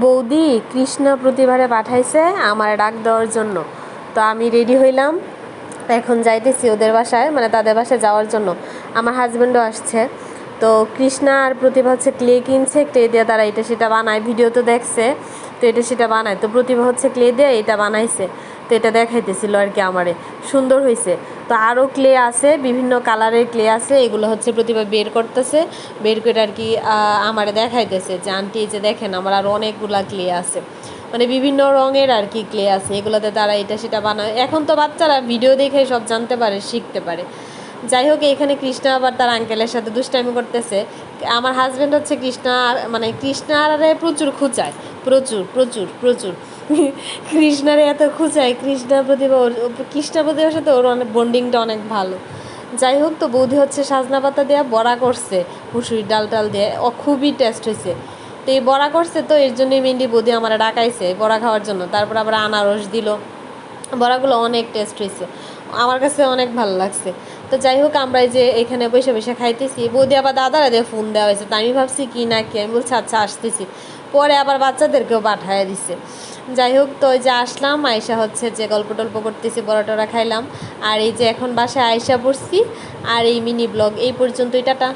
বৌদি কৃষ্ণ প্রতিবারে পাঠাইছে আমার ডাক দেওয়ার জন্য। তো আমি রেডি হইলাম। এখন যাইতেছি ওদের বাসায় মানে তাদের বাসায় যাওয়ার জন্য। আমার হাজব্যান্ডও আসছে। তো কৃষ্ণা আর প্রতিভা হচ্ছে ক্লে কিনছে ক্লে দিয়ে তারা এটা সেটা বানায়। ভিডিও তো দেখছে, তো এটা সেটা বানায়। তো প্রতিভা হচ্ছে ক্লে দিয়ে এটা বানাইছে। তো এটা দেখাইতেছিল আর কি আমারে। সুন্দর হয়েছে তো আরও ক্লে আছে, বিভিন্ন কালারের ক্লে আছে, এগুলো হচ্ছে প্রতিভা বের করতেছে, বের করে আর কি আমারে দেখাইতেছে যে, আন্টি, এই যে দেখেন, আমার আরও অনেকগুলা ক্লে আছে। মানে বিভিন্ন রঙের আর কি ক্লে আছে, এগুলোতে তারা এটা সেটা বানায়। এখন তো বাচ্চারা ভিডিও দেখে সব জানতে পারে, শিখতে পারে। যাই হোক, এখানে কৃষ্ণা আবার তার আঙ্কেলের সাথে দুষ্টামি করতেছে। আমার হাজব্যান্ড হচ্ছে কৃষ্ণা মানে কৃষ্ণারে প্রচুর খুচায়। প্রচুর প্রচুর প্রচুর। কৃষ্ণারে এত খুচায়, কৃষ্ণা প্রতিভা ওর- কৃষ্ণা প্রতিভার সাথে ওর অনেক বন্ডিংটা অনেক ভালো। যাই হোক তো বৌদি হচ্ছে সাজনা পাতা দেওয়া বড়া করছে মুসুরির ডাল টাল দিয়ে, ও খুবই টেস্ট হয়েছে। তো এই বড়া করছে তো, এর জন্যই মেন্ডি বৌদি আমার ডাকাইছে বড়া খাওয়ার জন্য। তারপর আবার আনারস দিল। বড়াগুলো অনেক টেস্ট হয়েছে। আমার কাছে অনেক ভালো লাগছে। তো যাই হোক, আমরা যে এখানে বসে বসে খাইতেছি। বৌদি আবার দাদারা দিয়ে ফোন দেওয়া হয়েছে। তো আমি ভাবছি কি না কি, আমি বলছি আচ্ছা আসতেছি। পরে আবার বাচ্চাদেরকেও পাঠায় দিছে। যাই হোক, তো যে আসলাম আয়সা হচ্ছে যে গল্প টল্প করতেছি বড়া টরা খাইলাম। আর এই যে এখন বাসায় আয়সা পড়ছি আর এই মিনি ব্লগ। এই পর্যন্তই, টাটা।